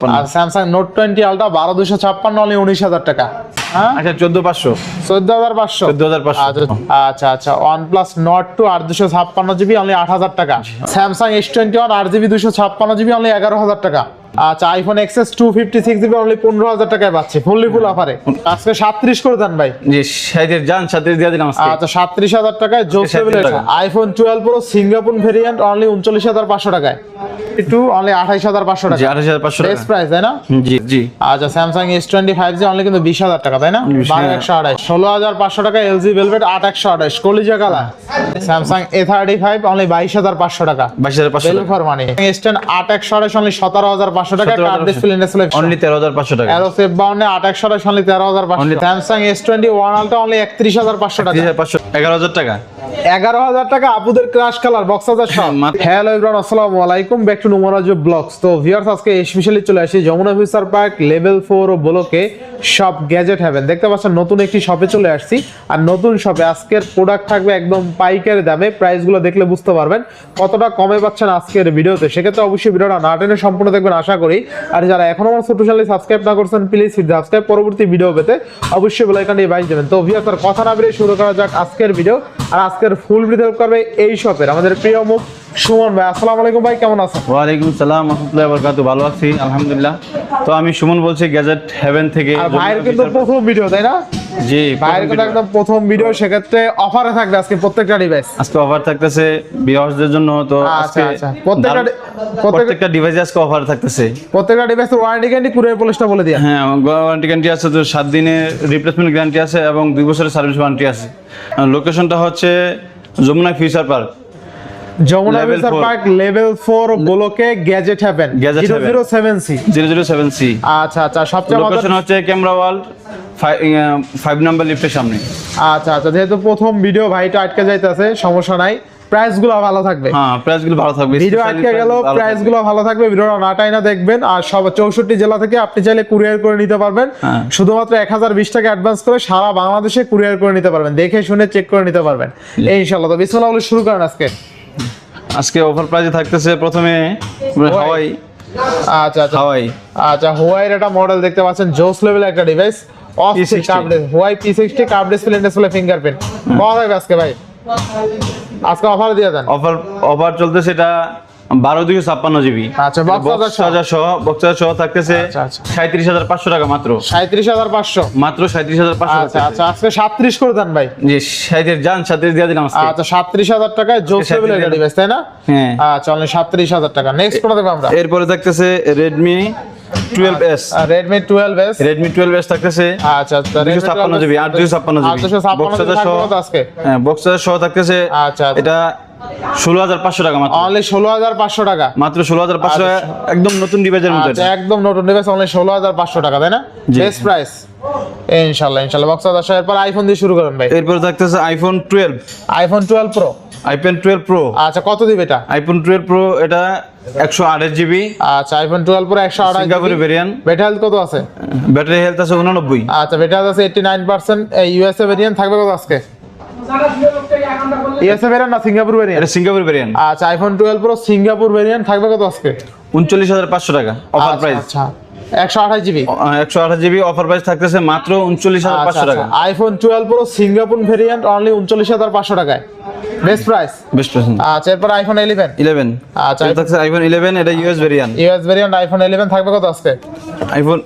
আর Samsung note twenty ultra বারো দুশো ছাপ্পান্ন অনলি উনিশ হাজার টাকা। হ্যাঁ? আচ্ছা চোদ্দ পাঁচশো। চোদ্দ হাজার পাঁচশো। চোদ্দ হাজার পাঁচশো। আচ্ছা আচ্ছা ওয়ান প্লাস নট টু আট দুশো ছাপ্পান্ন জিবি অনলি আট হাজার টাকা। স্যামসাং এস টোয়েন্টি ওয়ান আট জিবি দুশো ছাপ্পান্ন জিবি অনলি এগারো হাজার টাকা। আচ্ছা iPhone XS two fifty six GB only পনেরো হাজার টাকায় পাচ্ছি ফুললি ফুল অফারে আজকে সাতত্রিশ করে দেন ভাই। জি সাইজের যান সাথে দিয়ে দিলাম আচ্ছা সাতত্রিশ হাজার টাকায় জোস iPhone twelve pro Singapore variant only উনচল্লিশ হাজার পাঁচশো টাকায়। টু অনলি আঠাইশ হাজার পাঁচশো টাকা আঠাশ হাজার পাঁচশো বেস্ট প্রাইস তাই না? জি জি। আচ্ছা Samsung S twenty five G only কিন্তু বিশ হাজার টাকা তাই না? বারো। একশো আঠাইশ ষোলো হাজার পাঁচশো টাকা এলজি ভেলভেট আট একশো আঠাইশ কলিজা colour. Samsung A thirty five only বাইশ হাজার পাঁচশো টাকা। বাইশ হাজার পাঁচশো ফর মানি এস টেন আট একশো আঠাইশ অনলি সতেরো হাজার পাঁচশো টাকা 17,500 কার্ড ডিসপ্লে ডিসপ্লে অনলি তেরো হাজার পাঁচশো টাকা। অ্যারো সেভ বাউন্ডে আট একশো আঠাইশ অনলি তেরো হাজার পাঁচশো। Only- Samsung S twenty only একত্রিশ হাজার পাঁচশো টাকা। তিরিশ হাজার পাঁচশো। এগারো হাজার টাকা। এগারো হাজার টাকা আপুদের ক্রাশ কালার বক্স হাজার সব। হ্যালো ইব্রান আসসালামু আলাইকুম ব্যাক টু নুমরাজ ব্লগস তো ভিউয়ার্স আজকে স্পেশালি চলে আসি Jamuna future park level four ও ব্লকে সব গ্যাজেট হ্যাভেন দেখতে পাচ্ছেন নতুন একটি শপে চলে আসছি। আর নতুন শপে আজকের প্রোডাক্ট থাকবে একদম পাইকারি দামে। প্রাইসগুলো দেখলে বুঝতে পারবেন। কতটা কমে পাচ্ছেন আজকের ভিডিওতে সেক্ষেত্রে অবশ্যই ভিডিওটা না টেনে সম্পূর্ণ দেখবেন। আশা করি। আর যারা এখনও আমার ছোট চ্যানেল সাবস্ক্রাইব না করছেন প্লিজ সাবস্ক্রাইব পরবর্তী ভিডিও পেতে অবশ্যই বেলাইকানটি বাইক দেবেন। তো ভিউয়ার্স আর কথা না বেরিয়ে শুরু করা যাক আজকের ভিডিও আর আজকের ফুল ভিডিও করবে এই শপের আমাদের প্রিয় মুখ সুমন ভাই। আসসালামু আলাইকুম ভাই কেমন আছেন? ওয়ালাইকুম সালাম রহমতুল্লাহ বরকাতু ভালো আছি আলহামদুলিল্লাহ। তো আমি সুমন বলছি গ্যাজেট হেভেন থেকে আর ভাইয়ের কিন্তু প্রথম ভিডিও তাই না? জি ভাইয়ের কথা একদম প্রথম ভিডিও সেক্ষেত্রে অফারে থাকবে আজকে প্রত্যেকটা ডিভাইস আজকে অফার থাকতেছে বিহারদের জন্য তো আচ্ছা, আজকে আচ্ছা। প্রত্যেকটা প্রত্যেকটা ডিভাইসে আজকে অফার থাকতেছে। প্রত্যেকটা ডিভাইসের ওয়ারেন্টি গ্যারান্টি কুরিয়ার পলিশটা বলে দিয়া। হ্যাঁ ওয়ারেন্টি গ্যারান্টি আছে তো সাত দিনের রিপ্লেসমেন্ট গ্যারান্টি আছে এবং দুই বছরের সার্ভিস ওয়ারেন্টি আছে। লোকেশনটা হচ্ছে Jamuna future park Jamuna four. Park level 4 ব্লকে gadget haven Gadget Haven। 007 C zero zero seven আচ্ছা আচ্ছা সবচেয়ে লোকেশন হচ্ছে ক্যামেরা ফাইভ নাম্বার লিফটের সামনে। আচ্ছা আচ্ছা যেহেতু প্রথম ভিডিও ভাইটা আটকে যাইতেছে সমস্যা নাই। প্রাইসগুলো ভালো থাকবে। হ্যাঁ প্রাইসগুলো ভালো থাকবে। ভিডিও আটকে গেল প্রাইসগুলো ভালো থাকবে ভিডিওটা না টাইনা দেখবেন। আর সব চৌষট্টি জেলা থেকে আপনি চাইলে কুরিয়ার করে নিতে পারবেন। হ্যাঁ। শুধুমাত্র এক হাজার বিশ টাকা অ্যাডভান্স করে সারা বাংলাদেশে কুরিয়ার করে নিতে পারবেন। দেখে শুনে চেক করে নিতে পারবেন। এই ইনশাল্লাহ তো বিসমুল্লাহ শুরু করেন আজকে। আজকে অফার প্রাইসে থাকতেছে প্রথমে হাওয়াই। আচ্ছা আচ্ছা। হাওয়াই। আচ্ছা হোয়াইয়ের একটা মডেল দেখতে পাচ্ছেন জোস লেভেল একটা device P60 Huawei P sixty cup display display fingerprint কত হবে আজকে ভাই? আজকে অফার দিয়ে দেন। অফার অফার চলতে এটা বারো দুইশো ছাপ্পান্ন জিবি। আচ্ছা, হাজার সহ। হাজার সহ বক্স হাজার সহ থাকতেছে। সাঁত্রিশ হাজার পাঁচশো টাকা মাত্র। সাঁত্রিশ হাজার পাঁচশো। মাত্র সাঁত্রিশ হাজার পাঁচশো আচ্ছা আচ্ছা আজকে সাতত্রিশ করে দেন ভাই। জি সাইজের যান সাথে দিয়ে দিলাম আচ্ছা সাতত্রিশ হাজার টাকায় জোস আজকে লেভেল একটা 37,000 ডিভাইস তাই না? হ্যাঁ। আচ্ছা অনলি হাজার টাকা। নেক্সট কোনটা দেবো আমরা। এরপরে থাকতেছে রেডমি থাকতেছে। আচ্ছা জিবি জিবি। সহ থাকতেছে। আচ্ছা। এটা ষোলো হাজার পাঁচশো টাকা মাত্র। অনলি ষোলো হাজার পাঁচশো টাকা। মাত্র ষোলো হাজার পাঁচশো আচ্ছা। টাকা একদম নতুন ডিভাইসের মধ্যে আচ্ছা একদম নতুন ডিভাইস অনলি ষোলো হাজার পাঁচশো টাকা তাই না। বেস্ট প্রাইস ইনশাল্লাহ ইনশাল্লাহ। বক্স হাজার এরপর আইফোন দিয়ে শুরু করেন ভাই। এরপরে থাকতেছে iPhone twelve iPhone twelve pro iPhone twelve pro আচ্ছা কত দিবে এটা? আইফোন টুয়েলভ প্রো এটা একশো আঠাশ জিবি আচ্ছা আইফোন টুয়েলভ প্রো একশো আঠাশ সিঙ্গাপুরি ভেরিয়েন্ট বেটা হেলথ কত আছে? ব্যাটারি হেলথ আছে উননব্বই। আচ্ছা হেলথ আছে eighty nine percent USA variant থাকবে কত আজকে? ইউএসএ ভেরিয়েন্ট না সিঙ্গাপুর ভেরিয়েন্ট এটা সিঙ্গাপুরি ভেরিয়েন্ট আচ্ছা iPhone twelve pro Singapore variant থাকবে কত আজকে? উনচল্লিশ হাজার পাঁচশো টাকা অফার আচ্ছা, প্রাইস আচ্ছা একশো আঠাশ জিবি? একশো আঠাশ জিবি অফার প্রাইস থাকতেছে মাত্র উনচল্লিশ হাজার পাঁচশো টাকা। IPhone twelve pro Singapore variant only উনচল্লিশ হাজার পাঁচশো টাকায়। বেস্ট প্রাইস বেস্ট পার্সেন্ট আচ্ছা এরপর আইফোন ইলেভেন ইলেভেন আচ্ছা, এটা থাকছে আইফোন ইলেভেন এটা US variant US variant iPhone eleven থাকবে কত আজকে? আইফোন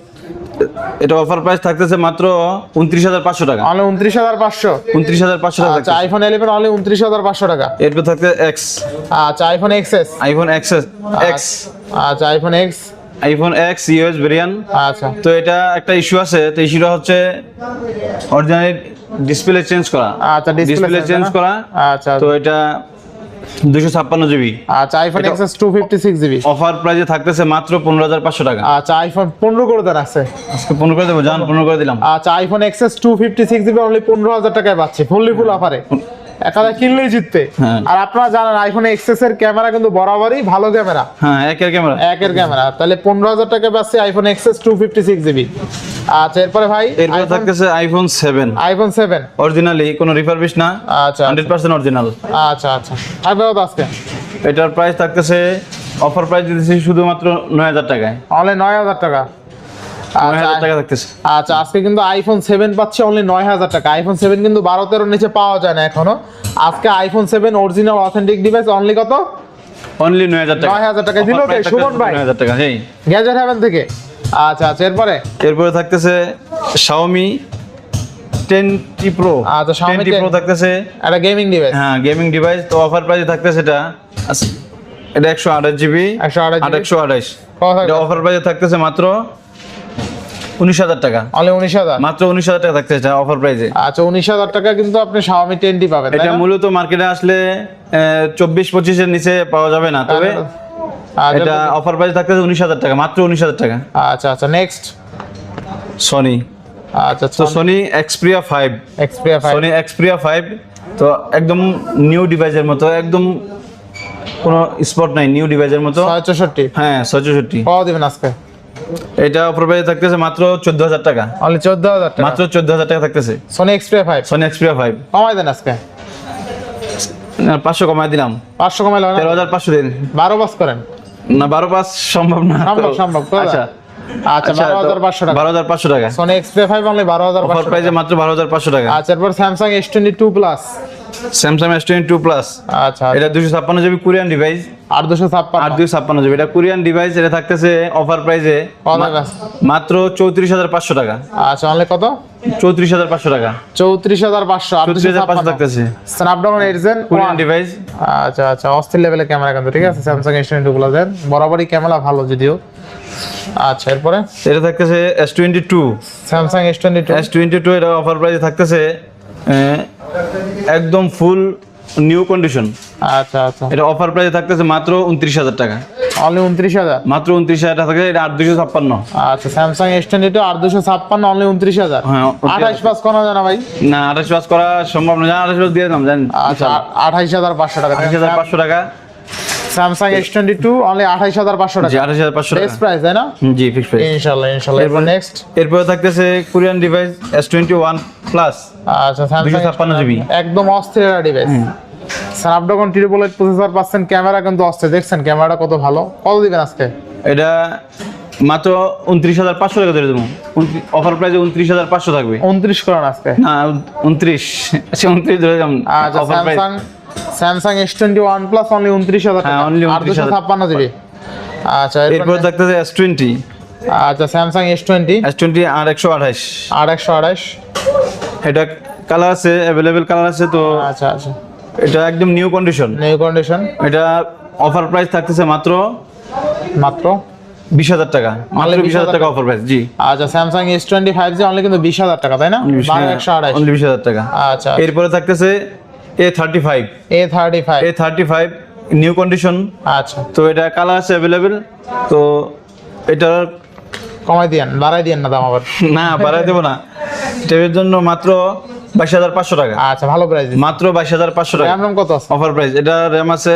এটা অফার প্রাইস থাকতেছে মাত্র উনত্রিশ হাজার পাঁচশো টাকা। অনলি উনত্রিশ হাজার পাঁচশো। উনত্রিশ হাজার পাঁচশো টাকা আচ্ছা। আইফোন ইলেভেন অনলি উনত্রিশ হাজার পাঁচশো টাকা। এরপর থাকতে এক্স আচ্ছা iPhone XS iPhone XS X আচ্ছা iPhone X iPhone X US variant আচ্ছা। তো এটা একটা ইস্যু আছে তো ইস্যুটা হচ্ছে অরিজিনাল ডিসপ্লে চেঞ্জ করা। আচ্ছা ডিসপ্লে চেঞ্জ করা। আচ্ছা। তো এটা দুশো ছাপ্পান্ন জিবি। আচ্ছা iPhone X XS two fifty six GB. Offer প্রাইজে থাকতেছে মাত্র পনেরো হাজার পাঁচশো টাকা। আচ্ছা আইফোন পনেরো করে দেন আছে। আজকে পনেরো করে দেবো জান পনেরো করে দিলাম। আচ্ছা iPhone XS two fifty six GB only পনেরো হাজার টাকায় পাচ্ছে ফুললি ফুল অফারে একাদা কিনলেই জিততে হ্যাঁ। আর আপনারা জানেন আইফোন এক্সএস এর ক্যামেরা কিন্তু বরাবরই ভালো ক্যামেরা। হ্যাঁ একের ক্যামেরা। একের ক্যামেরা। তাহলে পনেরো হাজার টাকা পাচ্ছে iPhone XS two fifty six GB আচ্ছা এরপরে ভাই এরপর থাকতেছে iPhone seven iPhone seven originally কোনো রিফারবিশ না আচ্ছা হান্ড্রেড পার্সেন্ট অরিজিনাল আচ্ছা আচ্ছা। থাকবে কত আজকে? এটার প্রাইস থাকতেছে অফার প্রাইস দিতেছি শুধুমাত্র নয় হাজার টাকায়। অনলি নয় হাজার টাকা। আচ্ছা টাকা আচ্ছা আজকে কিন্তু আইফোন সেভেন পাচ্ছে অনলি নয় হাজার টাকা। আইফোন সেভেন কিন্তু বারো তেরোর নিচে পাওয়া যায় না এখনও। আজকে iPhone seven original authentic device only কত? অনলি নয় হাজার টাকা। 9,000 টাকায় দিল Offer কে? price থাকতেছে সুমন ভাই? 9,000 টাকা হ্যাঁ গ্যাজেট হ্যাভেন থেকে। আচ্ছা আচ্ছা এরপরে? এরপরে থাকতেছে শাওমি টেন টি প্রো আচ্ছা, Xiaomi টেন টি 10 প্রো থাকতেছে। একটা গেমিং ডিভাইস হ্যাঁ গেমিং ডিভাইস তো অফার প্রাইসে থাকতেছে এটা। আচ্ছা, এটা একশো আঠাশ জিবি 128 আট একশো আঠাশ থাকবে? এটা অফার প্রাইসে থাকতেছে মাত্র উনিশ হাজার টাকা। অনলি উনিশ হাজার? মাত্র উনিশ হাজার টাকা থাকতেছে এটা অফার প্রাইসে আচ্ছা উনিশ হাজার টাকা কিন্তু আপনি শাওমি টেনটি পাবেন এটা মূলত মার্কেটে আসলে চব্বিশ পঁচিশের নিচে পাওয়া যাবে না তবে আচ্ছা, এটা অফার প্রাইস থাকতেছে উনিশ হাজার টাকা মাত্র উনিশ হাজার টাকা। আচ্ছা আচ্ছা নেক্সট সনি আচ্ছা তো Sony Xperia five Xperia five Sony Xperia five তো একদম নিউ ডিভাইসের মতো একদম কোনো স্পট নাই নিউ ডিভাইসের মতো। ছয় চৌষট্টি। হ্যাঁ ছয়ষট্টি কত দিবেন আজকে। এটা অফার প্রাইস থাকতেছে মাত্র চোদ্দ হাজার টাকা। অনলি চোদ্দ হাজার টাকা? মাত্র চোদ্দ হাজার টাকা থাকতেছে। Sony Xperia five Sony Xperia five কমাই দেন আজকে। পাঁচশো কমায় দিলাম। পাঁচশো কমাই লাগবে তেরো হাজার পাঁচশো দিন। বারো পাস করেন? না বারো পাঁচ সম্ভব না। সম্ভব সম্ভব করে আচ্ছা। আচ্ছা বারো হাজার পাঁচশো টাকা। বারো হাজার পাঁচশো টাকা। সোনি এক্সপিরিয়া ফাইভ অনলি বারো হাজার অফার পাঁচশো প্রাইসে মাত্র বারো হাজার পাঁচশো টাকা। আচ্ছা এরপর Samsung S twenty two plus Samsung S twenty two plus আচ্ছা। এটা দুশো ছাপ্পান্ন জিবি কোরিয়ান ডিভাইস আট দুশো ছাপ্পান্ন। আর দুশো ছাপ্পান্ন জিবি এটা কোরিয়ান ডিভাইস এটা থাকতেছে অফার প্রাইসে? মাত্র চৌত্রিশ হাজার পাঁচশো টাকা। আচ্ছা অনলি কত? চৌত্রিশ হাজার পাঁচশো টাকা। চৌত্রিশ হাজার পাঁচশো আট চৌত্রিশ হাজার পাঁচশো থাকতেছে। Snapdragon eight gen Korean device আচ্ছা আচ্ছা অস্থির লেভেলের ক্যামেরা কিন্তু ঠিক আছে? স্যামসাং এস টোয়েন্টি গুলো দেন বরাবরই ক্যামেরা ভালো যদিও। আচ্ছা এরপরে? এটা থাকতেছে S twenty two Samsung S twenty two S twenty two এটা অফার প্রাইসে থাকতেছে একদম ফুল নিউ কন্ডিশন আচ্ছা আচ্ছা। এটা অফার প্রাইসে থাকতেছে মাত্র উনত্রিশ হাজার টাকা। অনলি উনত্রিশ হাজার? মাত্র উনত্রিশ হাজার টাকা থাকে এটা আট দুশো ছাপ্পান্ন। আচ্ছা স্যামসাং এস টোয়েন্টি টু আট দুশো ছাপ্পান্ন অনলি উনত্রিশ হাজার। হ্যাঁ, আঠাইশ পাস করা যায় না ভাই? না আঠাশ পাস করা সম্ভব না। আঠাশ পাস দিয়ে দিলাম জানেন আচ্ছা আঠাইশ হাজার পাঁচশো টাকা। আঠাশ হাজার পাঁচশো টাকা। Samsung S twenty two only আঠাইশ হাজার পাঁচশো টাকা। আঠাশ হাজার পাঁচশো টাকা। বেস্ট প্রাইস তাই না? জি ফিক্স প্রাইস ইনশাল্লাহ ইনশাল্লাহ। এরপর নেক্সট এরপরে থাকতেছে Korean device S twenty one plus আচ্ছা স্যামসাং 256 GB একদম অস্থির device Snapdragon triple eight processor পাচ্ছেন ক্যামেরা কিন্তু অস্থির। দেখছেন ক্যামেরাটা কত ভালো। কত দিবেন আজকে? এটা মাত্র উনত্রিশ হাজার পাঁচশো টাকা ধরে দেবো। অফার প্রাইসে উনত্রিশ হাজার পাঁচশো থাকবে। উনত্রিশ করেন আজকে। না উনত্রিশ। আচ্ছা উনত্রিশ ধরে দিলাম আচ্ছা Samsung Samsung S twenty one plus only উনত্রিশ হাজার হ্যাঁ, টাকা। only আর দুশো ছাপ্পান্ন জিবি। আচ্ছা এরপর থাকতেছে এস টোয়েন্টি আচ্ছা Samsung S twenty S twenty আর একশো আঠাশ। আর একশো আঠাশ। এটা কালার আছে অ্যাভেলেবেল কালার আছে তো আচ্ছা আচ্ছা। এটা একদম নিউ কন্ডিশন নিউ কন্ডিশন এটা অফার প্রাইস থাকতেছে মাত্র মাত্র? বিশ হাজার টাকা। মাত্র বিশ হাজার টাকা অফার প্রাইস জি। আচ্ছা Samsung S twenty five G only কিন্তু বিশ হাজার টাকা তাই না? বারো একশো আঠাশ অনলি বিশ হাজার টাকা। আচ্ছা এরপরে থাকতেছে A thirty five A thirty five A thirty five new condition আচ্ছা। তো এটা কালার আছে অ্যাভেলেবেল তো এটা কমাই দিয়েন বাড়াই দিয়েন না দাম আবার। না বাড়াই দেবো না। এটার জন্য মাত্র বাইশ হাজার পাঁচশো টাকা। আচ্ছা ভালো প্রাইস মাত্র বাইশ হাজার পাঁচশো টাকা। র্যাম কত আছে? অফার প্রাইস এটা র্যাম আছে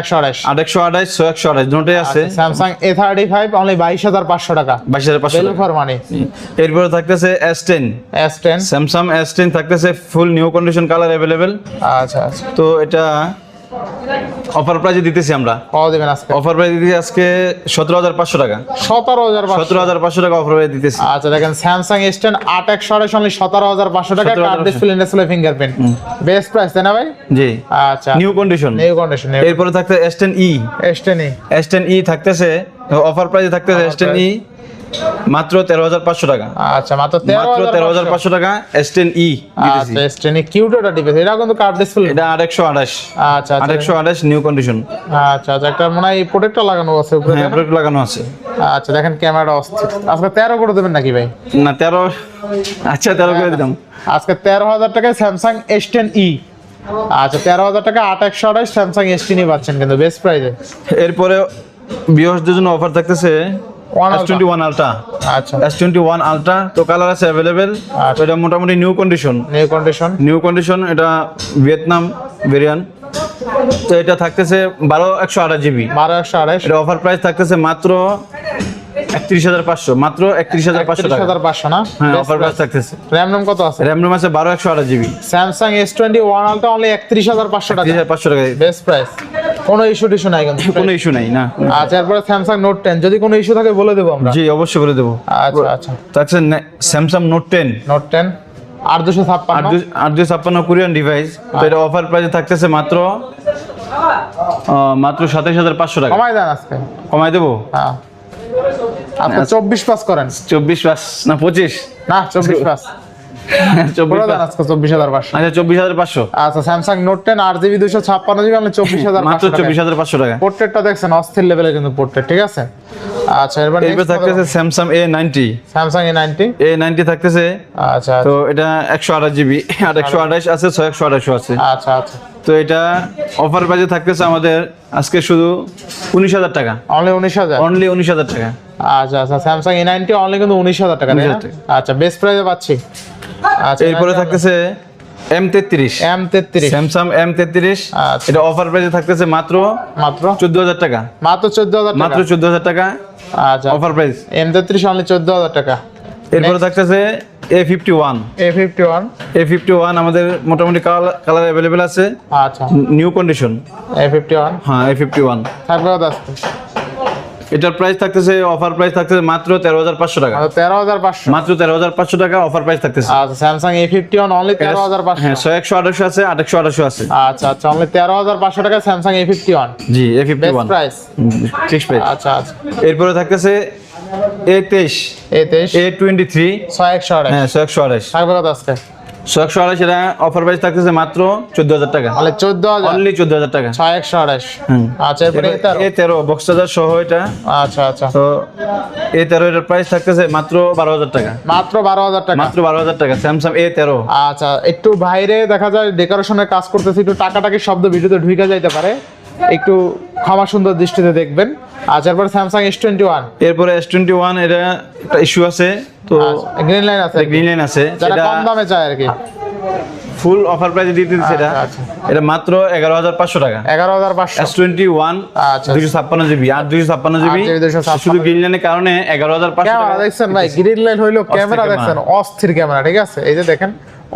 একশো আঠাশ। আট একশো আঠাশ ছয় একশো আঠাশ দুটোই আছে। Samsung A thirty five only বাইশ হাজার পাঁচশো টাকা। বাইশ হাজার পাঁচশো ফর মানি এরপরে থাকতেছে S ten S ten Samsung S ten থাকতেছে full new condition colour available আচ্ছা আচ্ছা। তো এটা অফার প্রাইজে দিতেছি আমরা। কত দেবেন আজকে। অফার প্রাইস দিতেছি আজকে সতেরো হাজার পাঁচশো টাকা। সতেরো হাজার সতেরো হাজার পাঁচশো টাকা অফার প্রাইস দিতেছি। আচ্ছা দেখেন স্যামসাং এস টেন আট একশো আঠাশ অনলি সতেরো হাজার পাঁচশো টাকা। 17,500 card display display fingerprint best price তাই না ভাই? জি। আচ্ছা। নিউ কন্ডিশন নিউ কন্ডিশন এরপরে থাকতে S ten E S ten S ten E থাকতেছে অফার প্রাইসে থাকতেছে এস টেন ই মাত্র তেরো হাজার পাঁচশো টাকা। আচ্ছা মাত্র মাত্র তেরো হাজার পাঁচশো টাকা এস টেন ই আচ্ছা এস টেন কিউট একটা ডিভাইস এটা কিন্তু কার্ড ডিসপ্লে এটা আট একশো আঠাশ। আচ্ছা আচ্ছা। একশো আঠাশ নিউ কন্ডিশন আচ্ছা আচ্ছা একটা মনে হয় প্রোটেক্টর লাগানো আছে উপরে হ্যাঁ প্রোডাক্ট লাগানো আছে। আচ্ছা দেখেন ক্যামেরাটা অস্থির। আজকে তেরো করে দেবেন নাকি ভাই? না তেরো আচ্ছা তেরো করে দিলাম আজকে তেরো হাজার টাকায় স্যামসাং এস টেন ই আচ্ছা তেরো হাজার টাকা আট একশো আঠাশ স্যামসাং এস টেনই পাচ্ছেন কিন্তু বেস্ট প্রাইসে এরপরে বিহসদের জন্য অফার থাকতেছে One S twenty one ultra আচ্ছা। এস টোয়েন্টি ওয়ান আলট্রা তো কালার আছে অ্যাভেলেবেল আচ্ছা। এটা মোটামুটি new condition new condition new condition এটা ভিয়েতনাম তো এটা থাকতেছে বারো একশো আঠাশ জিবি বারো একশো আঠাশ। এটা অফার প্রাইস থাকতেছে মাত্র একত্রিশ হাজার পাঁচশো। মাত্র একত্রিশ হাজার পাঁচশো হাজার পাঁচশো না? হ্যাঁ অফার প্রাইস থাকতেছে। র্যাম কত আছে? র্যাম রুম আছে বারো একশো আঠাশ GB Samsung S twenty one ultra only একত্রিশ হাজার পাঁচশো টাকা। পাঁচশো টাকা বেস্ট প্রাইস কোনো ইস্যু টিস্যু নাই কিন্তু। কোনো ইস্যু নাই না। আচ্ছা এরপরে স্যামসাং নোট টেন যদি কোনো ইস্যু থাকে বলে দেবো আমরা। জি অবশ্যই বলে দেবো। আচ্ছা আচ্ছা। থাকছে Samsung note ten note ten আর দুশো আট ছাপ্পান্ন। আট দুই ছাপ্পান্ন কোরিয়ান ডিভাইস তো এটা অফার প্রাইসে থাকতেছে মাত্র মাত্র সাতাইশ হাজার পাঁচশো টাকা। কমাই দেন আজকে। কমাই দেবো? হ্যাঁ। আচ্ছা। চব্বিশ পাস করেন। চব্বিশ পাঁচ না পঁচিশ? না চব্বিশ পাস। চব্বিশ হাজার। পাঁচশো। আচ্ছা চব্বিশ হাজার পাঁচশো। আচ্ছা স্যামসাং নোট টেন আট জিবি দুশো ছাপ্পান্ন জিবি আপনি চব্বিশ হাজার মাত্র চব্বিশ হাজার পাঁচশো টাকা। পোর্ট্রেটটা দেখছেন অস্থির লেভেলের কিন্তু পোর্ট্রেট ঠিক আছে? আচ্ছা এরপর এরপর থাকতেছে Samsung A ninety Samsung A ninety A ninety থাকতেছে। আচ্ছা তো এটা একশো আঠাশ জিবি আর একশো আঠাশ আছে ছয় একশো আঠাশও আছে। আচ্ছা আচ্ছা। তো এটা অফার প্রাইসে থাকতেছে আমাদের আজকে শুধু উনিশ হাজার টাকা। অনলি উনিশ হাজার। অনলি উনিশ হাজার টাকা। আচ্ছা আচ্ছা স্যামসাং এ নাইনটি অনলি কিন্তু উনিশ হাজার টাকা তাই না? 19,000 আচ্ছা বেস্ট প্রাইসে পাচ্ছি। এরপরে থাকতেছে এম তেত্রিশ। এম তেত্রিশ। স্যামসাং এম তেত্রিশ। আচ্ছা। এটা অফার প্রাইসে থাকতেছে মাত্র মাত্র? চোদ্দ হাজার টাকা। মাত্র চোদ্দ হাজার টাকা? মাত্র চোদ্দ হাজার টাকা আচ্ছা। অফার প্রাইস এম তেত্রিশ অনলি চোদ্দ হাজার টাকা। এরপরে থাকতেছে A fifty one A fifty one A fifty one আমাদের মোটামুটি কালার অ্যাভেলেবেল আছে। আচ্ছা। New condition A fifty one হ্যাঁ এ ফিফটি ওয়ান থাকবে এটার প্রাইস থাকতেছে অফার প্রাইস থাকতেছে মাত্র তেরো হাজার পাঁচশো টাকা। তেরো হাজার পাঁচশো। মাত্র তেরো হাজার পাঁচশো টাকা অফার প্রাইস থাকতেছে। আচ্ছা Samsung A fifty one only তেরো হাজার পাঁচশো। হ্যাঁ ছয় একশো আঠাশো আছে আট একশো আঠাশো আছে। আচ্ছা আচ্ছা অনলি তেরো হাজার পাঁচশো টাকা Samsung A fifty one G A fifty one price fix price আচ্ছা আচ্ছা। এরপরে থাকতেছে এ তেইশ এ তেইশ এ টোয়েন্টি থ্রি ছয় একশো আড়াই হ্যাঁ ছয় একশো আঠাশ। থাকবে কত আজকে? একশো এটা অফার প্রাইস থাকতেছে মাত্র চোদ্দ হাজার টাকা। তাহলে চোদ্দ অনলি চোদ্দ হাজার টাকা। ছয় একশো আড়াইশ। আচ্ছা এরপরে এ তেরো? বক্স চার্জার সহ এটা। আচ্ছা আচ্ছা। তো এ তেরো এটার প্রাইস থাকতেছে মাত্র বারো হাজার টাকা। মাত্র বারো হাজার টাকা? মাত্র বারো হাজার টাকা স্যামসাং এ তেরো। আচ্ছা একটু বাইরে দেখা যায় ডেকোরেশনের কাজ করতেছি একটু টাকাটাকি শব্দ ভিডিওতে ঢুকে যাইতে পারে। একটু ক্ষমা সুন্দর দৃষ্টিতে দেখবেন। আচ্ছা এরপর স্যামসাং এস টোয়েন্টি ওয়ান এরপরে এস টোয়েন্টি ওয়ান এটা একটা ইস্যু আছে তো গ্রিন লাইন আছে গ্রিন লাইন আছে। যারা কম দামে চায় আর কি। ফুল অফার প্রাইসে দিয়ে দিচ্ছে এটা। আচ্ছা, এটা মাত্র এগারো হাজার পাঁচশো টাকা। এগারো হাজার পাঁচশো। এস টোয়েন্টি ওয়ান আচ্ছা। দুইশো ছাপ্পান্ন জিবি আর দুইশো ছাপ্পান্ন জিবি 256 শুধু গ্রিন লাইনের কারণে এগারো হাজার পাঁচশো টাকা দেখছেন ভাই গ্রিন লাইন হইল ক্যামেরা দেখছেন অস্থির ক্যামেরা ঠিক আছে? এই যে দেখেন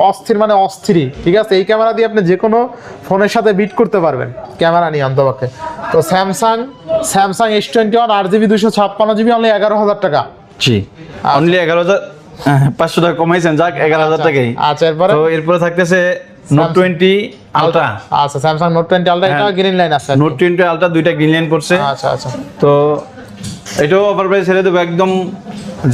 অস্থির মানে অস্থিরই ঠিক আছে? এই ক্যামেরা দিয়ে আপনি যে কোনো ফোনের সাথে বিট করতে পারবেন ক্যামেরা নিয়ে অন্তপক্ষে। তো Samsung Samsung S twenty one আট জিবি দুশো ছাপ্পান্ন জিবি অনলি এগারো হাজার টাকা। জি। অনলি এগারো হাজার পাঁচশো টাকা কমাইছেন যাক এগারো হাজার টাকাই। আচ্ছা এরপরে? তো এরপরে থাকতেছে নোট টোয়েন্টি আলট্রা আচ্ছা স্যামসাং নোট টোয়েন্টি আলট্রা এটা। গ্রিন লাইন আছে নোট টোয়েন্টি আলট্রা দুইটা গ্রিন লাইন পড়ছে আচ্ছা আচ্ছা। তো এটাও অফার প্রাইস ছেড়ে দেবো একদম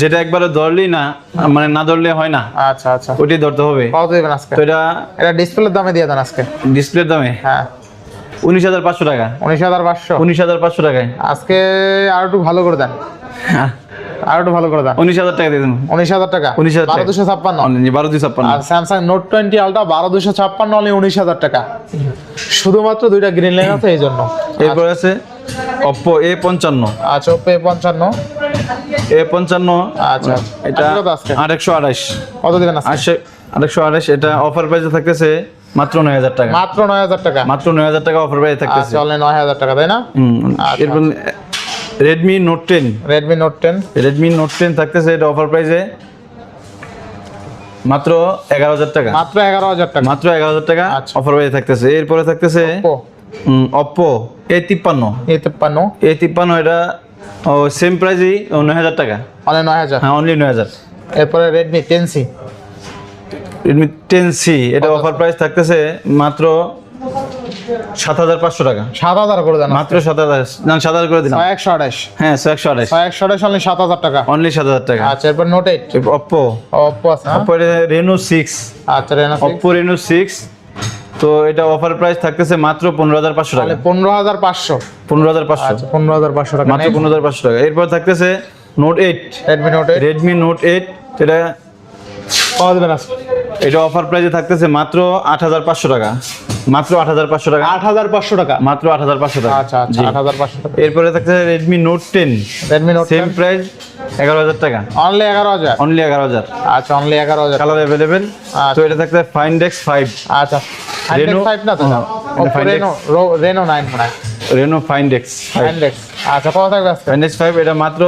যেটা একবারে ধরলেই না মানে না ধরলে হয় না। আচ্ছা আচ্ছা। ওইটাই ধরতে হবে। কত দেবেন আজকে। তো এটা এটা ডিসপ্লের দামে দিয়ে দেন আজকে। ডিসপ্লের দামে? হ্যাঁ। উনিশ হাজার পাঁচশো টাকা। উনিশ হাজার পাঁচশো। উনিশ হাজার পাঁচশো টাকায়? আজকে আর একটু ভালো করে দেন। আর একটু ভালো করে দেন। উনিশ হাজার টাকা দিয়ে দেবো। উনিশ হাজার টাকা। 19,000 টাকা। বারো দুশো ছাপ্পান্ন। বারো দুই ছাপ্পান্ন। আর স্যামসাং নোট টোয়েন্টি আলট্রা বারো দুশো ছাপ্পান্ন অনলি উনিশ হাজার টাকা। শুধুমাত্র দুইটা গ্রিন লাইন আছে এই জন্য। এরপর আছে অপ্পো এ পঞ্চান্ন। আচ্ছা ওপে পঞ্চান্ন। এ পঞ্চান্ন। আচ্ছা। এটা আজকে? একশো আঠাশ কত দিবেন আঠাশ এটা অফার প্রাইসে থাকতেছে মাত্র নয় হাজার টাকা। মাত্র নয় হাজার টাকা? মাত্র নয় হাজার টাকা অফার প্রাইসে থাকতেছে। আচ্ছা অনলি নয় হাজার টাকা তাই না? আচ্ছা, এরপর Redmi note ten. Redmi note ten? Redmi note ten থাকতেছে এটা অফার প্রাইসে মাত্র এগারো হাজার টাকা। মাত্র এগারো হাজার টাকা। মাত্র এগারো হাজার টাকা আচ্ছা। অফার প্রাইসে থাকতেছে। এরপরে থাকতেছে অপ্পো এ তিপ্পান্ন। এ তিপ্পান্ন। এ তিপ্পান্ন এটা ও সেম প্রাইসই নয় হাজার টাকা। অনলি নয় হাজার? হ্যাঁ অনলি নয় হাজার। এরপরে Redmi ten C Redmi ten C এটা অফার প্রাইস থাকতেছে মাত্র সাত হাজার পাঁচশো টাকা। সাত হাজার করে দেন মাত্র সাত হাজার না সাত হাজার করে দিলাম। ছয় একশো আঠাশ। হ্যাঁ ছয় একশো আঠাশ। ছয় একশো আঠাশ অনলি সাত হাজার টাকা। অনলি সাত হাজার টাকা। আচ্ছা এরপর নোট এইট অপ্পো অপো আছে? অপ্পো রেনো সিক্স আচ্ছা রেনো অপ্পো রেনো সিক্স তো এটা অফার প্রাইস থাকতেছে মাত্র পনেরো হাজার পাঁচশো টাকা। পনেরো হাজার পাঁচশো। পনেরো হাজার পাঁচশো। আচ্ছা পনেরো হাজার পাঁচশো টাকা মাত্র পনেরো হাজার পাঁচশো টাকা। এরপর থাকতেছে note eight Redmi note eight Redmi note eight এটা পাওয়া যাবে না। এটা অফার প্রাইসে থাকতেছে মাত্র আট হাজার পাঁচশো টাকা। মাত্র আট হাজার পাঁচশো টাকা। আট হাজার পাঁচশো টাকা? মাত্র আট হাজার পাঁচশো টাকা। আচ্ছা আচ্ছা জি। আট হাজার পাঁচশো টাকা। এরপরে থাকতেছে Redmi note ten. Redmi note same price এগারো হাজার টাকা। অনলি এগারো হাজার? অনলি এগারো হাজার। আচ্ছা অনলি এগারো হাজার। Colour available. তো এটা ফাইভ আচ্ছা। Reno- ফাইভ না তো? হ্যাঁ, X। Reno Reno nine phone Reno find X আচ্ছা কত থাকবে আজকে? ফাইনডেক্স ফাইভ এটা মাত্র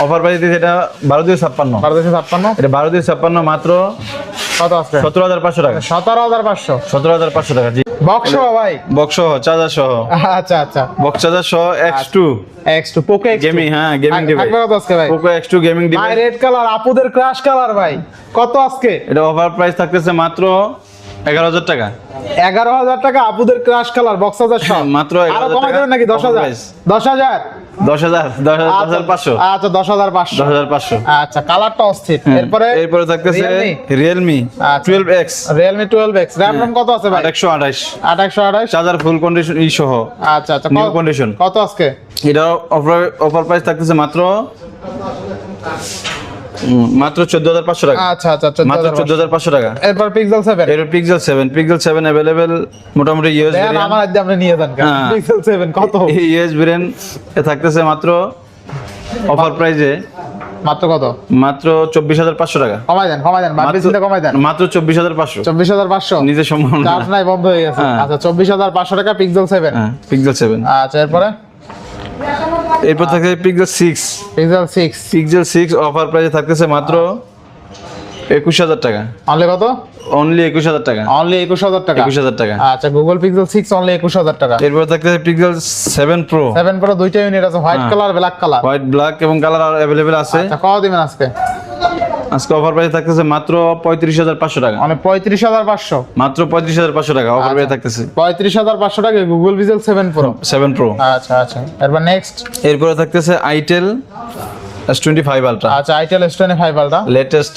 অফার প্রাইস দিয়েছে এটা বারো দুই ছাপ্পান্ন। বারো দুশো ছাপ্পান্ন? এটা বারো দুই ছাপ্পান্ন মাত্র কত আজকে সতেরো হাজার পাঁচশো টাকা। সতেরো হাজার পাঁচশো। সতেরো হাজার পাঁচশো টাকা জি। বক্স ভাই? বক্স সহ চার্জার সহ আচ্ছা আচ্ছা বক্স চার্জার সহ গেমিং হ্যাঁ গেমিং ডিভাইস কত আজকে ভাই? গেমিং ভাই রেড কালার আপুদের ক্রাশ কালার ভাই। কত আজকে? এটা অফার প্রাইস থাকতেছে মাত্র এগারো হাজার টাকা। এগারো হাজার টাকা আপুদের ক্রাশ কালার বক্স হাজার সব। মাত্র আরও 11,000 কমাই দেবেন নাকি দশ হাজার। দশ হাজার? দশ হাজার দশ হাজার হাজার পাঁচশো। আচ্ছা দশ হাজার পাঁচশো। দশ হাজার পাঁচশো। আচ্ছা কালারটা অস্থির। এরপরে এরপরে থাকতেছে রিয়েলমি আচ্ছা। Twelve X Realme twelve X RAM ROM কত আছে ভাই? একশো আঠাশ। আঠাশশো আঠাশ? চার্জার ফুল কন্ডিশন ই সহ। আচ্ছা আচ্ছা নিউ কন্ডিশন কত আজকে? এটা অফার অফার প্রাইস থাকতেছে মাত্র মাত্র চোদ্দ হাজার পাঁচশো টাকা। আচ্ছা আচ্ছা মাত্র হাজার চোদ্দ হাজার পাঁচশো টাকা। এরপর পিক্সেল সেভেন এর Pixel seven Pixel seven available মোটামুটি ইউএস দেখেন আমার আজকে আপনি নিয়ে যান হ্যাঁ। পিক্সেল সেভেন কত? এই ইউএস ব্রেন এ থাকতেছে মাত্র অফার প্রাইজে মাত্র কত? মাত্র চব্বিশ হাজার পাঁচশো টাকা। কমাই দেন কমাই দেন চিন্তা কমাই দেন। মাত্র চব্বিশ হাজার পাঁচশো। চব্বিশ হাজার পাঁচশো। নিজে সম্ভব না চার্জ নাই বন্ধ হয়ে গেছে। হ্যাঁ। আচ্ছা চব্বিশ হাজার পাঁচশো টাকা পিক্সেল সেভেন হ্যাঁ পিক্সেল সেভেন আচ্ছা এরপরে? এরপর থাকছে Pixel six Pixel six Pixel six offer প্রাইসে থাকতেছে মাত্র একুশ হাজার টাকা। অনলি কত? অনলি একুশ হাজার টাকা। অনলি একুশ হাজার টাকা? একুশ হাজার টাকা। আচ্ছা গুগল পিক্সেল সিক্স অনলি একুশ হাজার টাকা। এরপর থাকতে Pixel seven pro seven pro দুইটা ইউনিট আছে হোয়াইট হ্যাঁ। Colour black colour white black এবং কালার অ্যাভেলেবেল আছে। আচ্ছা কত দিবেন আজকে? আজকে অফার প্রাইস থাকতেছে মাত্র পঁয়ত্রিশ হাজার পাঁচশো টাকা। মানে পঁয়ত্রিশ হাজার পাঁচশো। মাত্র পঁয়ত্রিশ হাজার পাঁচশো টাকা অফার প্রাইস থাকতেছে। পঁয়ত্রিশ হাজার পাঁচশো টাকা Google Pixel seven pro seven pro আচ্ছা আচ্ছা। এরপর নেক্সট এরপরে থাকতেছে itel S twenty five ultra আচ্ছা itel S twenty five ultra latest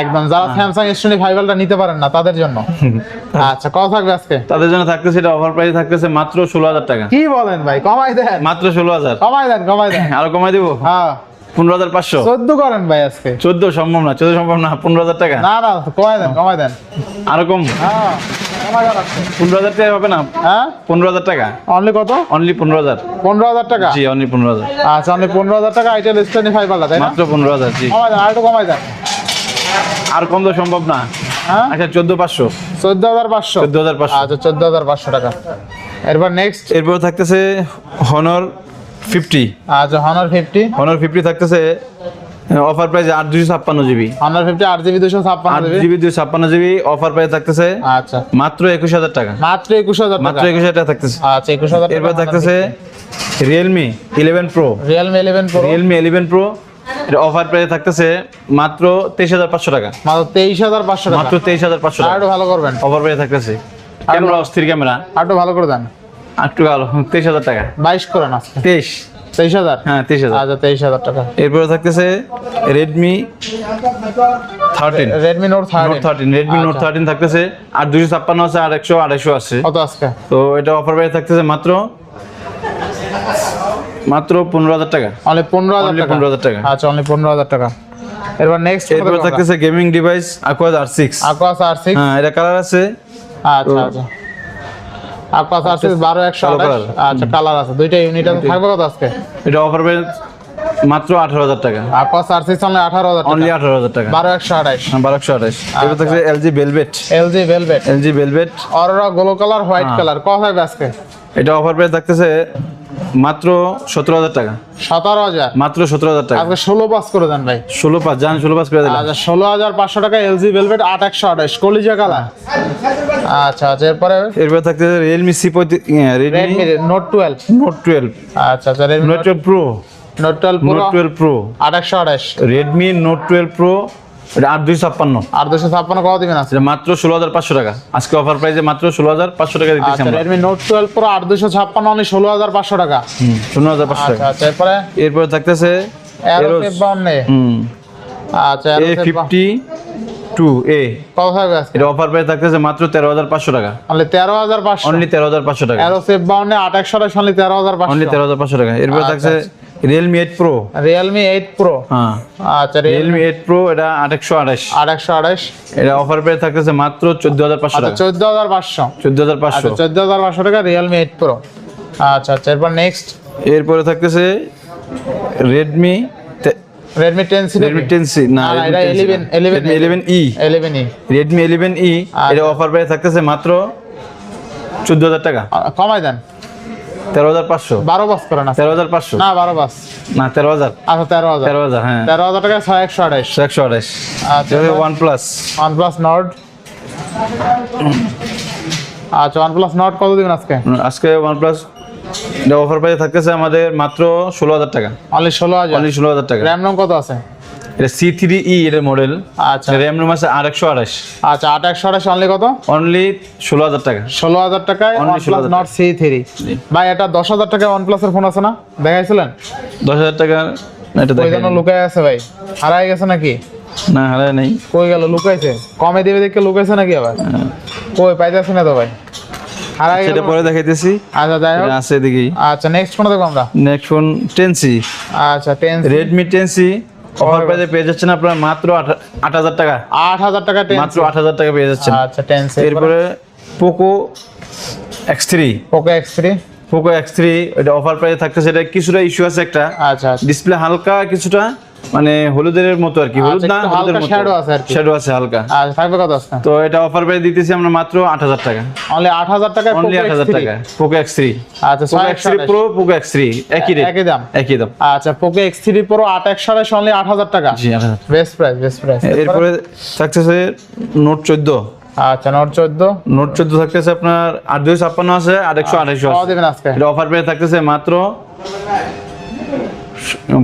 একদম যারা স্যামসাং এস টোয়েন্টি ফাইভ আলটা নিতে পারেন না তাদের জন্য। আচ্ছা কত থাকবে আজকে? তাদের জন্য থাকতেছে এটা অফার প্রাইস থাকতেছে মাত্র ষোলো হাজার টাকা। কি বলেন ভাই কমাই দেন। মাত্র ষোলো হাজার। কমাই দেন কমাই দেন। আরও কমাই দিব? হ্যাঁ। পনেরো হাজার পাঁচশো? চোদ্দ করেন ভাই আজকে। চোদ্দ সম্ভব না চোদ্দ সম্ভব না পনেরো হাজার টাকা? না না কমাই দেন কমাই দেন। আরও কম? হ্যাঁ। পনেরো হাজার টাকা হবে না হ্যাঁ? পনেরো হাজার টাকা? অনলি কত? অনলি পনেরো হাজার। পনেরো হাজার টাকা? জি অনলি পনেরো হাজার। আচ্ছা অনলি পনেরো হাজার টাকা আইটেল এস ফাইভ মাত্র পনেরো হাজার জি। কমাই দেন আর একটু কমাই দেন। আর কম তো সম্ভব না। হ্যাঁ? আচ্ছা চোদ্দ পাঁচশো। চোদ্দ হাজার পাঁচশো। চোদ্দ হাজার পাঁচশো। আচ্ছা চোদ্দ হাজার পাঁচশো টাকা। এরপর নেক্সট এরপর থাকতেছে হনর ফিফটি। আচ্ছা হনার ফিফটি। হনর ফিফটি থাকতেছে অফার প্রাইস আট দুশো ছাপ্পান্ন জিবি। হনার ফিফটি আট জিবি দুশো ছাপ্পান্ন জিবি। দুশো ছাপ্পান্ন জিবি অফার প্রাইস থাকতেছে আচ্ছা। মাত্র একুশ হাজার টাকা। মাত্র একুশ হাজার মাত্র একুশ হাজার টাকা থাকতেছে। আচ্ছা একুশ হাজার এরপর থাকতেছে Realme eleven pro Realme eleven pro Realme eleven pro offer price থাকতেছে মাত্র তেইশ হাজার পাঁচশো টাকা। মাত্র তেইশ হাজার পাঁচশো টাকা। মাত্র তেইশ হাজার পাঁচশো আর টাকা ভালো করবেন। অফার প্রাইস থাকতেছে। ক্যামেরা অস্থির ক্যামেরা আর ভালো করে দেন। একটু ভালো তেইশ হাজার টাকা। বাইশ করেন আজকে। তেইশ। তেইশ হাজার? হ্যাঁ তেইশ হাজার। আচ্ছা তেইশ হাজার টাকা। এরপরে থাকতেছে Redmi thirteen Redmi note thirteen Redmi note. Thirteen থাকতেছে। আর দুশো ছাপ্পান্ন আছে আর একশো আড়াইশো আছে। কত আজকে? তো এটা অফার প্রাইস থাকতেছে মাত্র মাত্র পনেরো হাজার টাকা। অনলি পনেরো হাজার টাকা? 15,000 টাকা। আচ্ছা অনলি পনেরো হাজার টাকা। এরপর নেক্সট এরপরে থাকতেছে gaming device Aquos R six Aquos R six হ্যাঁ এটা কালার আছে। আচ্ছা আচ্ছা। আকোয়াস আর সিক্স বারো একশো কালো আচ্ছা কালার আছে। দুইটা ইউনিট আছে। থাকবে কত আজকে? এটা অফার প্রাইস মাত্র আঠারো হাজার টাকা। আকোয়াস আর সিক্স অনলি আঠারো হাজার টাকা। অনলি আঠারো হাজার টাকা। বারো একশো আঠাশ। হ্যাঁ বারোশো আঠাশ। এরপর থাকছে LG Velvet LG Velvet LG Velvet Aurora গোলো colour white হ্যাঁ। কালার কত থাকবে আজকে? এটা অফার প্রাইস থাকতেছে মাত্র সতেরো হাজার টাকা। সতেরো হাজার? মাত্র সতেরো হাজার টাকা। আজকে ষোলো পাস করে দেন ভাই। ষোলো পাঁচ জান ষোলো পাঁচ করে দিলাম। আচ্ছা ষোলো হাজার পাঁচশো টাকা এলজি ভেলভেট আট একশো আঠাশ। কলিজা কালার। আচ্ছা আচ্ছা এরপরে? এরপর থাকতেছে Realme C Redmi note twelve note twelve আচ্ছা আচ্ছা Redmi note twelve pro note twelve note twelve pro আট একশো আঠাশ। রেডমি নোট টুয়েলভ প্রো আট দুই ছাপ্পান্ন। আর দুশো ছাপ্পান্ন কত দিবেন আছে মাত্র ষোলো হাজার পাঁচশো টাকা। আজকে অফার প্রাইসে মাত্র ষোলো হাজার পাঁচশো টাকা দিতেছি আচ্ছা রেডমি নোট টুয়েলভ প্রো আট দুশো ছাপ্পান্ন অনলি ষোলো হাজার পাঁচশো টাকা। ষোলো হাজার পাঁচশো আচ্ছা টাকা। আচ্ছা এরপরে? এরপরে থাকতেছে আচ্ছা এ ফিফটি টু এ কত থাকবে এটা অফার প্রাইস থাকতেছে মাত্র তেরো হাজার পাঁচশো টাকা। অনলি তেরো হাজার পাঁচশো। অনলি তেরো হাজার পাঁচশো টাকা। এরোসেফ বাউন্নে আট একশো আঠাশ অনলি তেরো হাজার অনলি পাঁচশো তেরো হাজার পাঁচশো টাকা। এরপরে আচ্ছা, থাকছে Realme eight pro Realme eight pro হ্যাঁ আচ্ছা রিয়েলমি এইট প্রো এটা আট একশো আঠাশ। আট একশো আঠাশ। এটা অফার প্রাইস থাকতেছে মাত্র চোদ্দ হাজার পাঁচশো আচ্ছা টাকা। চোদ্দ হাজার পাঁচশো। চোদ্দ হাজার পাঁচশো। আচ্ছা চোদ্দ হাজার পাঁচশো টাকা রিয়েলমি এইট প্রো আচ্ছা আচ্ছা এরপর নেক্সট এরপরে থাকতেছে Redmi Redmi ten C Redmi ten C না এটা 11 11 eleven E eleven E Redmi eleven E. এটা অফার প্রাইস থাকতেছে মাত্র চোদ্দ হাজার টাকা। কমাই দেন। তেরো হাজার পাঁচশো? বারো বাস করে না তেরো হাজার পাঁচশো? না বারো বাস। না তেরো হাজার। আচ্ছা তেরো হাজার। তেরো হাজার হ্যাঁ। তেরো হাজার টাকা ছয় একশো আঠাইশ একশো আঠাশ। আচ্ছা one plus OnePlus Nord আচ্ছা ওয়ান প্লাস নট কত দিবেন আজকে? আজকে ওয়ান প্লাস অফার প্রাইস থাকতেছে আমাদের মাত্র ষোলো হাজার টাকা। অনলি ষোলো হাজার। অনলি ষোলো হাজার টাকা। র্যাম রম কত আছে? এটা সি থ্রি ই এর মডেল আচ্ছা। র্যাম রুম আছে আর একশো আঠাশ। আচ্ছা আট একশো আঠাশ অনলি কত? অনলি ষোলো হাজার টাকা। ষোলো হাজার টাকায় Only OnePlus 16,000 Nord C three ভাই এটা দশ হাজার টাকায় ফোন আছে না? দেখাইছিলেন? দশ হাজার টাকা এটা লুকায় আছে ভাই? হারাই গেছে নাকি? না হারায় নেই। কই গেল? লুকাইছে? কমে দিবে দেখে লুকাইছে নাকি আবার? কই পাইতেছি না তো ভাই? হারাই সেটা পরে দেখাইতেছি। আচ্ছা যাই হোক। আছে এদিকেই। আচ্ছা নেক্সট কোনটা দেখব আমরা। নেক্সট ফোন টেন সি আচ্ছা অফার প্রাইসে পেয়ে যাচ্ছেন আপনার মাত্র আট- হাজার টাকা। আট হাজার টাকা মাত্র আট হাজার টাকা পেয়ে যাচ্ছেন। আচ্ছা টেন্স এরপরে Poco X three Poco X three Poco X three এটা অফার প্রাইসে থাকতেছে। এটা কিছুটা ইস্যু আছে একটা। আচ্ছা আচ্ছা। ডিসপ্লে হালকা কিছুটা। মানে হলুদের মতো আর কি হলুদ আচ্ছা, না হলুদের মতো। shadow আছে আর কি। শ্যাডো আছে হালকা। আচ্ছা থাকবে কত আছে তো এটা অফার প্রাইস দিতেছি আমরা মাত্র আট হাজার টাকা। অনলি আট হাজার টাকায় অনলি আট হাজার টাকা পোকো এক্স থ্রি আচ্ছা পোকো ছয় এক্স একশো three pro Poco X three একই রেট একই দাম। একই দাম। আচ্ছা পোকো এক্স থ্রি প্রো আট একশো আঠাশ অনলি আট হাজার টাকা। জি আট হাজার বেস্ট প্রাইস বেস্ট প্রাইস এরপরে থাকতেছে নোট চোদ্দ। আচ্ছা নোট চোদ্দ। নোট চোদ্দ থাকতেছে আপনার আট দুই ছাপ্পান্ন আছে আর একশো আঠাইশো কত আছে আজকে। এটা অফার পেয়ে থাকতেছে মাত্র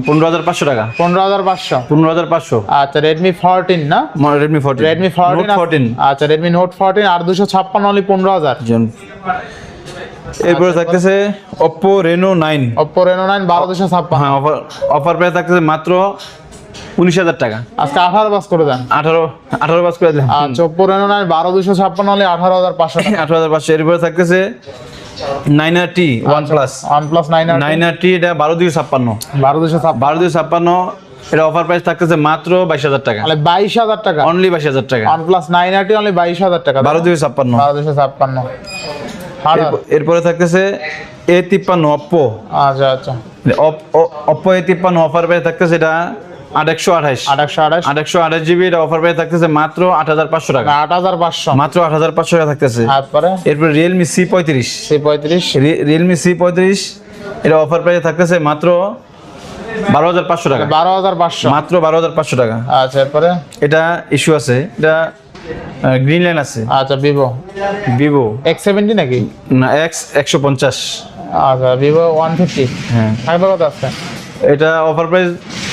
পনেরো হাজার পাঁচশো টাকা। পনেরো হাজার পাঁচশো? পনেরো হাজার পাঁচশো। আচ্ছা রেডমি ফোরটিন না? Redmi fourteen Redmi fourteen fourteen আচ্ছা রেডমি নোট ফোরটিন আর দুশো ছাপ্পান্ন অনলি পনেরো হাজার। এরপরে থাকতেছে Oppo Reno nine Reno nine বারো দুশো ছাপ্পান্ন। হ্যাঁ অফার অফার পেয়ে থাকতেছে মাত্র উনিশ হাজার টাকা। আজকে আঠারো বাস করে দেন। আঠারো আঠারো পাস করে দিলাম। আচ্ছা ওপো রেনো নাইন বারো দুশো ছাপ্পান্ন অনলি আঠারো হাজার পাঁচশো আঠারো হাজার পাঁচশো। এরপরে থাকতেছে nine R T OnePlus OnePlus nine nine R T এটা বারো দুই ছাপ্পান্ন। বারো দুশো বারো দুই ছাপ্পান্ন এটা অফার প্রাইস থাকতেছে মাত্র বাইশ হাজার টাকা। তাহলে বাইশ হাজার টাকা। অনলি বাইশ হাজার টাকা। OnePlus nine RT only বাইশ হাজার টাকা। বারো দুই ছাপ্পান্ন। বারো দুশো ছাপ্পান্ন। এরপরে থাকতেছে এ তিপ্পান্ন অপ্পো আচ্ছা আচ্ছা। অপ্পো এ তিপ্পান্ন অফার প্রাইস থাকতেছে এটা আট একশো আঠাইশ আট একশো আঠাশ। আট একশো আঠাশ জিবি এটা অফার প্রাইস থাকতেছে মাত্র আট হাজার পাঁচশো টাকা। আট হাজার পাঁচশো। মাত্র আট হাজার পাঁচশো টাকা থাকতেছে। তারপরে? এরপর রিয়েলমি সি পঁয়ত্রিশ। সি পঁয়ত্রিশ। রিয়েলমি সি পঁয়ত্রিশ এটা অফার প্রাইস থাকতেছে মাত্র বারো হাজার পাঁচশো টাকা। বারো হাজার পাঁচশো। মাত্র বারো হাজার পাঁচশো টাকা। আচ্ছা এরপরে? এটা ইস্যু আছে। এটা গ্রিন লাইন আছে। আচ্ছা ভিভো ভিভো এক্স সেভেন্টি নাকি? না এক্স একশো পঞ্চাশ। আচ্ছা ভিভো ওয়ান ফিফটি হ্যাঁ। থাকবে কত আছে। এটা অফার প্রাইস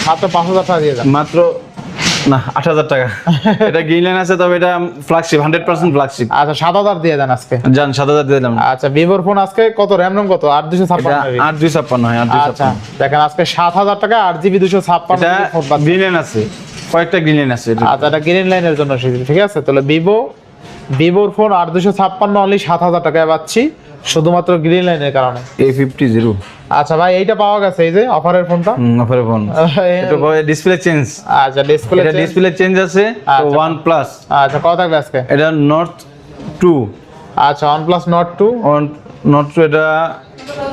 মাত্র পাঁচ হাজার টাকা দিয়ে মাত্র না আট হাজার টাকা। এটা গ্রিন লাইন আছে তবে এটা ফ্ল্যাগশিপ হান্ড্রেড পার্সেন্ট ফ্ল্যাগশিপ আচ্ছা সাত হাজার দিয়ে দেন আজকে। যান সাত হাজার দিয়ে দিলাম। আচ্ছা ভিভোর ফোন আজকে কত? র্যাম রম কত? আট দুশো ছাপ্পান্ন আট দুই ছাপ্পান্ন হয় আট দুই আচ্ছা দেখেন আজকে সাত হাজার টাকা আট জিবি দুশো ছাপ্পান্ন গ্রিন লাইন আছে। কয়েকটা গ্রিন লাইন আছে। আচ্ছা এটা গ্রিন লাইনের জন্য ঠিক আছে? তাহলে ভিভো ভিভোর ফোন আট দুশো ছাপ্পান্ন অনলি সাত হাজার টাকায় পাচ্ছি। শুধুমাত্র গ্রিন লাইনের কারণে। এ ফিফটি জিরো আচ্ছা ভাই এইটা পাওয়া গেছে এই যে অফারের ফোনটা অফারের ফোন এটা ডিসপ্লে চেঞ্জ আচ্ছা ডিসপ্লে এটা ডিসপ্লে চেঞ্জ আছে তো ওয়ান প্লাস আচ্ছা কত থাকবে আজকে? এটা নর্থ টু আচ্ছা OnePlus Nord two Nord two এটা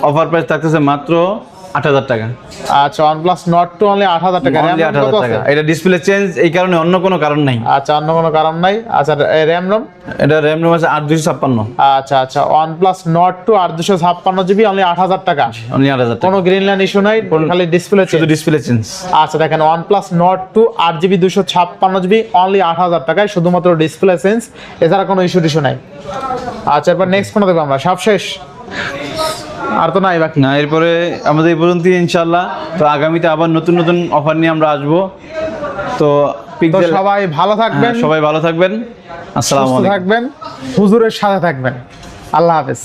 অফার প্রাইস থাকতেছে মাত্র আট হাজার টাকা। আচ্ছা প্লাস নট টু অনলি আট হাজার টাকা। অনলি আট হাজার টাকা। এটা ডিসপ্লে চেঞ্জ এই কারণে অন্য কোনো কারণ নাই। আচ্ছা অন্য কোনো কারণ নাই। আচ্ছা র্যাম রম এটা র্যাম রোম আছে আট দুশো ছাপ্পান্ন। আচ্ছা আচ্ছা প্লাস নট টু আট দুশো ছাপ্পান্ন জিবি অনলি আট হাজার টাকা। অনলি আট হাজার কোনো গ্রিন লাইন ইস্যু নাই খালি ডিসপ্লে শুধু ডিসপ্লে চেঞ্জ আচ্ছা দেখেন প্লাস নট টু আট জিবি দুশো ছাপ্পান্ন জিবি অনলি আট হাজার টাকায় শুধুমাত্র ডিসপ্লে সেন্স এছাড়া কোনো ইস্যু টিস্যু নাই। আচ্ছা এরপর নেক্সট কোনো দেখব আমরা। সব শেষ। আর তো নাই বাকি। না এরপরে আমাদের এই পর্যন্ত ইনশাল্লাহ তো আগামীতে আবার নতুন নতুন অফার নিয়ে আমরা আসব। তো সবাই ভালো থাকবেন। সবাই ভালো থাকবেন। আসসালামু আলাইকুম। থাকবেন হুজুরের সাথে থাকবেন। আল্লাহ হাফেজ.